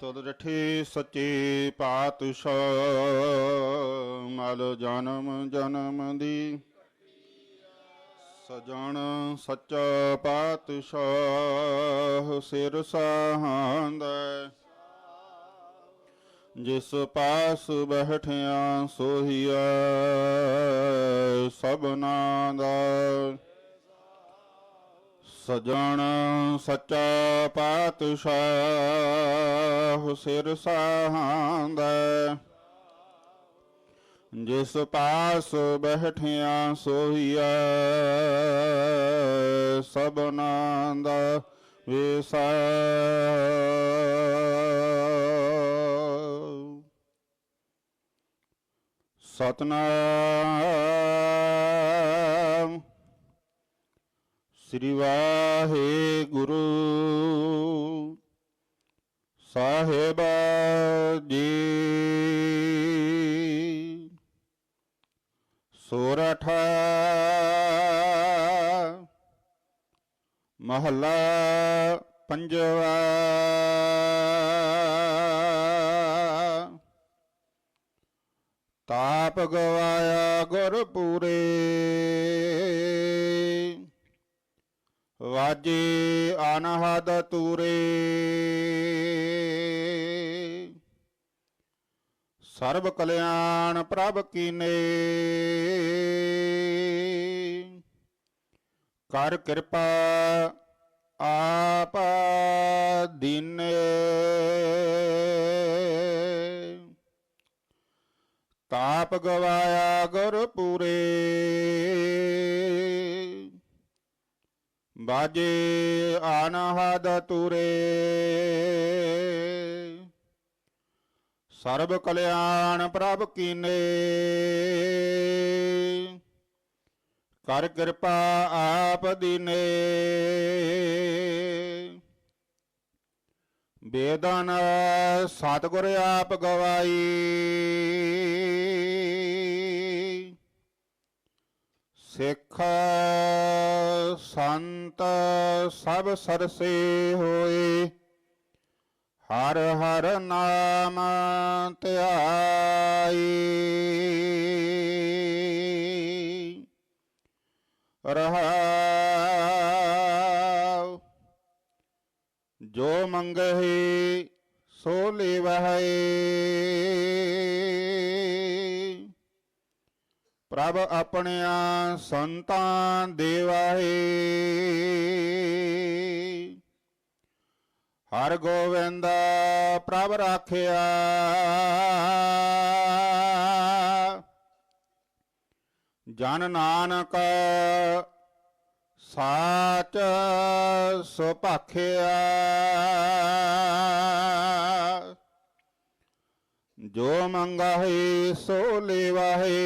ਤਦ ਰਠੇ ਸੱਚੇ ਪਾਤਸ਼ਾਹ, ਮਲ ਜਨਮ ਜਨਮ ਦੀ। ਸਜਣ ਸੱਚਾ ਪਾਤਸ਼ਾਹ, ਸਿਰ ਸਾਹਾਂਦਾ। ਜਿਸ ਪਾਸ ਬਹਿਠਿਆ ਸੋਹੀਆ ਸਭਨਾ ਦਾ। ਸਜਣ ਸੱਚਾ ਪਾਤਸ਼ਾਹ ਸਿਰ ਸਾਹਾਂਦਾ ਜਿਸ ਪਾਸ ਬਹਿਠਿਆ ਸੋਹੀਆ ਸਭਨਾ ਦਾ ਵਿਸਾ। ਸਤਨਾਮ ਸ੍ਰੀ ਵਾਹਿਗੁਰੂ। ਸਾਹਿਬ ਜੀ। ਸੋਰਠ। ਮਹੱਲਾ ਪੰਜਵਾ। ਤਾਪ ਗਵਾਇਆ ਗੁਰ ਵਾਜੇ ਅਨਹਦ ਤੂਰੇ। ਸਰਬ ਕਲਿਆਣ ਪ੍ਰਭ ਕੀਨੇ। ਕਰ ਕਿਰਪਾ ਆਪ ਦੀਨੇ। ਤਾਪ ਗਵਾਇਆ ਗੁਰ ਪੂਰੇ। ਬਾਜੇ ਆਨਹਦ ਤੁਰੇ। ਸਰਬ ਕਲਿਆਣ ਪ੍ਰਭ ਕੀਨੇ। ਕਰ ਕਿਰਪਾ ਆਪ ਦੀਨੇ। ਬੇਦਨ ਸਤਿਗੁਰ ਆਪ ਗਵਾਈ। ਸਿੱਖ ਸੰਤ ਸਭ ਸਰਸੇ ਹੋਏ। ਹਰ ਹਰ ਨਾਮ ਧਿਆਈ ਰਹਾਉ। ਜੋ ਮੰਗਹਿ ਸੋ ਲੇਵਹਿ। ਪ੍ਰਭ ਆਪਣਿਆ ਸੰਤਾਂ ਦੇਵਾਹੇ ਹਰ ਗੋਵਿੰਦ ਪ੍ਰਭ ਰਾਖਿਆ। ਜਨ ਨਾਨਕ ਸਾਚ ਸੁਭਾਖਿਆ। ਜੋ ਮੰਗਾਹੇ ਸੋ ਲੇਵਾਹੇ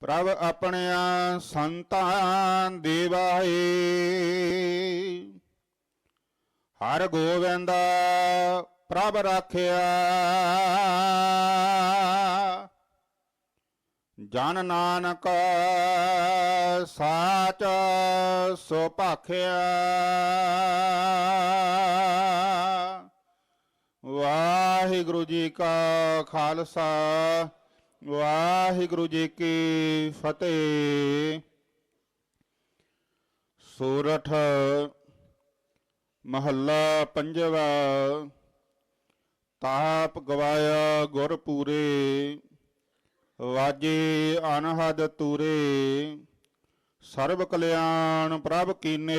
ਪ੍ਰਭ ਆਪਣਿਆ ਸੰਤਾਂ ਦੇਵਾਹੇ ਹਰ ਗੋਵਿੰਦ ਪ੍ਰਭ ਰਾਖਿਆ। ਜਨ ਨਾਨਕ ਸਾਚ ਸੁਭਾਖਿਆ ਵਾਹਿਗੁਰੂ ਜੀ ਕਾ ਖਾਲਸਾ, ਵਾਹਿਗੁਰੂ ਜੀ ਕੀ ਫਤਿਹ। ਸੂਰਠ ਮਹੱਲਾ ਪੰਜਵਾ, ਤਾਪ ਗਵਾਇਆ ਗੁਰ ਪੂਰੇ, ਵਾਜੇ ਅਨਹਦ ਤੂਰੇ। ਸਰਬ ਕਲਿਆਣ ਪ੍ਰਭ ਕੀਨੇ।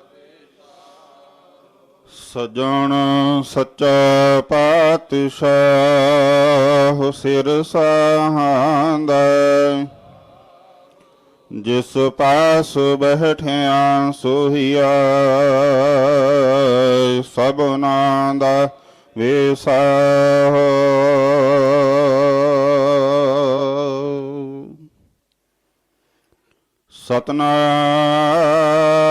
ਸਜਣ ਸੱਚਾ ਪਾਤਸ਼ਾਹ ਸਿਰ ਸਾਹੰਦਾ ਜਿਸ ਪਾਸ ਬਹਿਠਿਆ ਸੋਹੀਆ ਸਭਨਾ ਦਾ ਵੇਸਾਹ ਸਤਨਾਮ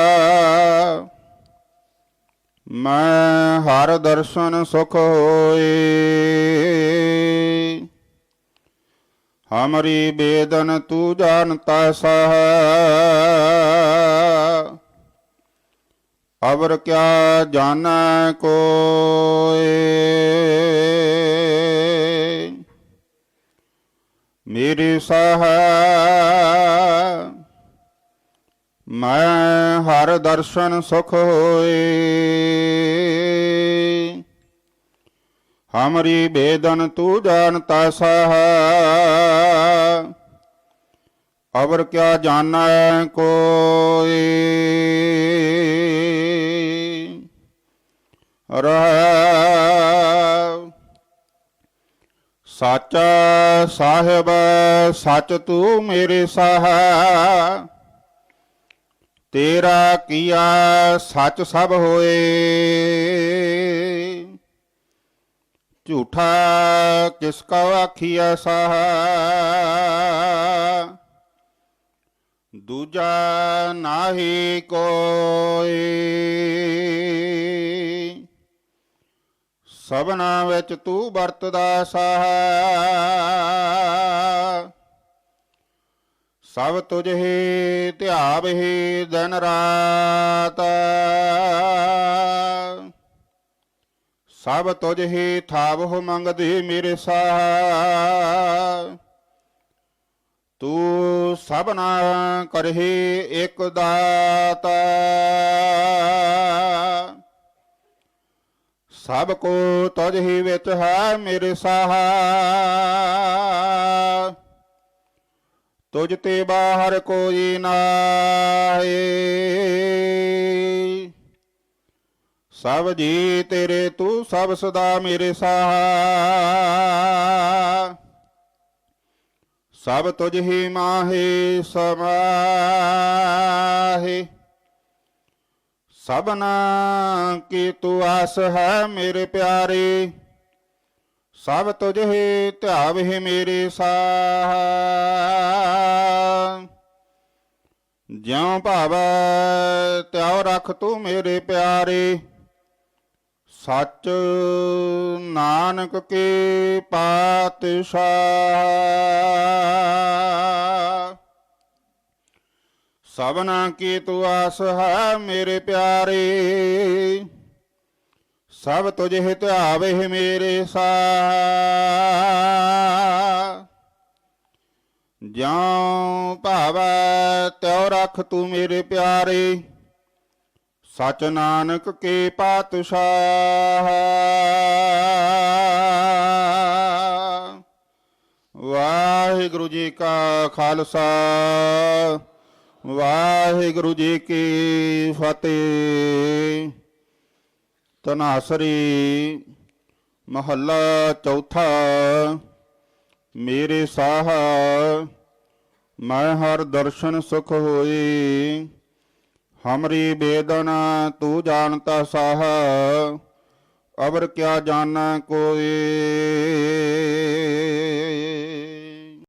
ਮੈਂ ਹਰ ਦਰਸ਼ਨ ਸੁਖ ਹੋਏ। ਹਮਰੀ ਬੇਦਨ ਤੂੰ ਜਾਣਤਾ ਸਹ। ਅਵਰ ਕਿਆ ਜਾਣੈ ਕੋਏ। ਮੇਰੇ ਸਾਹ ਮੈਂ ਹਰ ਦਰਸ਼ਨ ਸੁਖ ਹੋਏ। ਹਮਰੀ ਬੇਦਨ ਤੂੰ ਜਾਣਤਾ ਸਹ ਅਵਰ ਕਿਆ ਜਾਣੈ ਕੋਏ। ਰਹਾ। ਸਾਚਾ ਸਾਹਿਬ, ਸੱਚ ਤੂੰ ਮੇਰੇ ਸਾਹ। ਤੇਰਾ ਕੀਆ ਸੱਚ ਸਭ ਹੋਏ। ਝੂਠਾ ਕਿਸ ਕਾ ਆਖੀਐ ਸਾਹ। ਦੂਜਾ ਨਾਹੀ ਕੋਈ ਸਭਨਾ ਵਿੱਚ ਤੂੰ ਵਰਤਦਾ ਸਾਹ। ਸਭ ਤੁਝ ਹੀ ਧਿਆਵਹਿ ਦਿਨ ਰਾਤ। ਸਭ ਤੁਝ ਹੀ ਥਾਵਹੁ ਮੰਗਦੇ ਮੇਰੇ ਸਾਹ ਤੂੰ ਸਭਨਾ ਕਰਹਿ ਇਕ ਦਾਤ। ਸਭ ਕੋ ਤੁਝ ਹੀ ਵਿੱਚ ਹੈ ਮੇਰੇ ਸਾਹ ਤੁਝ ਤੇ ਬਾਹਰ ਕੋਈ ਨਾਹੀ। ਸਭ ਜੀ ਤੇਰੇ, ਤੂੰ ਸਭ ਸਦਾ ਮੇਰੇ ਸਾਹ। ਸਭ ਤੁਝ ਹੀ ਮਾਹੇ ਸਮਾਹੇ। ਸਭਨਾ ਕੀ ਤੂੰ ਆਸ ਹੈ ਮੇਰੇ ਪਿਆਰੇ। ਸਭ ਤੁਝ ਹੀ ਧਿਆਵਹਿ ਮੇਰੇ ਸਾਹ। ਜਿਉ ਭਾਵੈ ਤਿਉ ਰਖ ਤੂੰ ਮੇਰੇ ਪਿਆਰੇ। ਸੱਚ ਨਾਨਕ ਕੇ ਪਾਤਸ਼ਾਹ। ਸਭਨਾ ਕੀ ਤੂੰ ਆਸ ਹੈ ਮੇਰੇ ਪਿਆਰੇ। ਸਭ ਤੁਝ ਹੀ ਧਿਆਵੇ ਮੇਰੇ ਸਾਹ। ਜਿਉ ਭਾਵੈ ਤਿਉ ਰਖ ਤੂੰ ਮੇਰੇ ਪਿਆਰੇ, ਸਚ ਨਾਨਕ ਕੇ ਪਾਤਸ਼ਾਹ। ਵਾਹਿਗੁਰੂ ਜੀ ਕਾ ਖਾਲਸਾ, ਵਾਹਿਗੁਰੂ ਜੀ ਕੀ ਫਤਿਹ। ਤਨਾਸਰੀ ਮਹੱਲਾ ਚੌਥਾ, ਮੇਰੇ ਸਾਹ, ਮੈਂ ਹਰ ਦਰਸ਼ਨ ਸੁਖ ਹੋਈ ਹਮਰੀ ਬੇਦਨ, ਤੂੰ ਜਾਣਤਾ ਸਾਹ ਅਬਰ ਕਿਆ ਜਾਣੈ ਕੋਈ